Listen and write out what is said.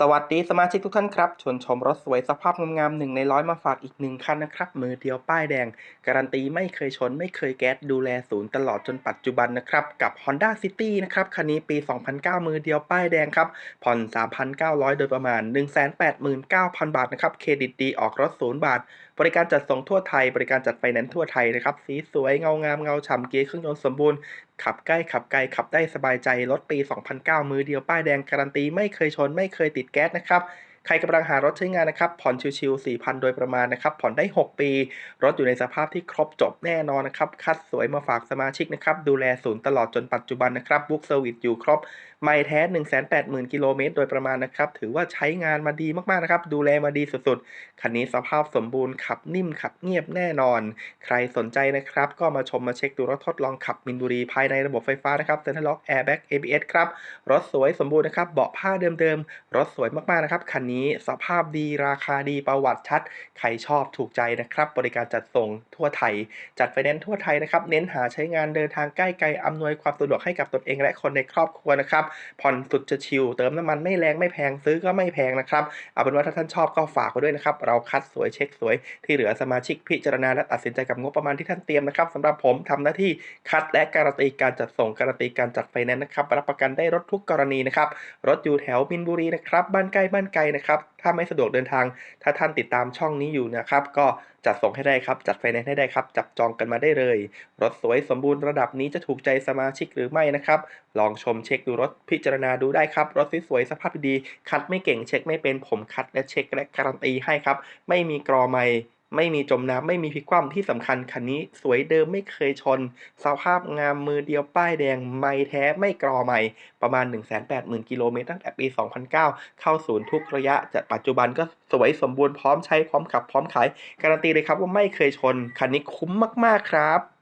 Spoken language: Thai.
สวัสดีสมาชิกทุกท่านครับ ชวนชมรถสวยสภาพงามๆหนึ่งในร้อยมาฝากอีกหนึ่งคันนะครับ มือเดียวป้ายแดง การันตีไม่เคยชนไม่เคยแก๊สดูแลศูนย์ตลอดจนปัจจุบันนะครับ กับ Honda City นะครับ คันนี้ปี 2009 มือเดียวป้ายแดงครับ ผ่อน 3,900 โดยประมาณ 189,000 บาทนะครับ เครดิตดีออกรถศูนย์บาท บริการจัดส่งทั่วไทย บริการจัดไฟแนนซ์ทั่วไทยนะครับสีสวยเงางามเงาฉ่ำเกียร์เครื่องยนต์สมบูรณ์ขับใกล้ขับไกลขับได้สบายใจรถปี 2009 มือเดียวป้ายแดงการันตี ไม่เคยชนไม่เคยติดแก๊สนะครับ ใครกำลังหารถใช้งานนะครับ ผ่อนชิวๆ4,000 โดยประมาณนะครับ ผ่อนได้ 6 ปี รถอยู่ในสภาพที่ครบจบแน่นอนนะครับ คัดสวยมาฝากสมาชิกนะครับ ดูแลศูนย์ตลอดจนปัจจุบันนะครับ บุ๊กเซอร์วิสอยู่ครบ ไม่แท้ 180,000 กิโลเมตรโดยประมาณนะครับ ถือว่าใช้งานมาดีมากๆนะครับ ดูแลมาดีสุดๆ คันนี้สภาพสมบูรณ์ ขับนิ่ม ขับเงียบแน่นอน ใครสนใจนะครับ ก็มาชมมาเช็คดูรถทดลองขับมินบุรีภายในระบบไฟฟ้านะครับเซ็นทรัลล็อกแอร์แบ็ก ABS ครับ รถสวยสมบูรณ์นะครับ เบาะผ้าเดิมๆ รถสวยมากๆนะครับ คันนี้สภาพดีราคาดีประวัติชัด ใครชอบถูกใจนะครับ บริการจัดส่งทั่วไทย จัดไฟแนนซ์ทั่วไทยนะครับ เน้นหาใช้งานเดินทางใกล้ไกลอำนวยความสะดวกให้กับตนเองและคนในครอบครัวนะครับผ่อนสุดจะชิลเติมน้ำมันไม่แรงไม่แพงซื้อก็ไม่แพงนะครับเอาเป็นว่าถ้าท่านชอบก็ฝากไว้ด้วยนะครับเราคัดสวยเช็คสวย ที่เหลือสมาชิกพิจารณาและตัดสินใจกับงบประมาณที่ท่านเตรียมนะครับสำหรับผมทำหน้าที่คัดและการันตีการจัดส่งการันตีการจัดไฟแนนซ์นะครับรับประกันได้รถทุกกรณีนะครับรถอยู่แถวมินบุรีนะครับบ้านใกล้บ้านไกลนะครับถ้าไม่สะดวกเดินทาง ถ้าท่านติดตามช่องนี้อยู่นะครับ ก็จัดส่งให้ได้ครับ จัดไฟแนนซ์ให้ได้ครับ จับจองกันมาได้เลย รถสวยสมบูรณ์ระดับนี้จะถูกใจสมาชิกหรือไม่นะครับ ลองชมเช็คดูรถพิจารณาดูได้ครับ รถสวยๆสภาพดี คัดไม่เก่งเช็คไม่เป็นผมคัดและเช็คและการันตีให้ครับ ไม่มีกรอไม่ ไม่มีจมน้ำไม่มีพลิกคว่ำที่สำคัญคันนี้สวยเดิมไม่เคยชน สภาพงามมือเดียวป้ายแดงไม่แท้ไม่กรอไม่ ประมาณ 180,000 กิโลเมตรตั้งแต่ปี 2009 เข้าศูนย์ทุกระยะจากปัจจุบันก็สวยสมบูรณ์พร้อมใช้พร้อมขับพร้อมขาย การันตีเลยครับว่าไม่เคยชน คันนี้คุ้มมาก ๆ ครับ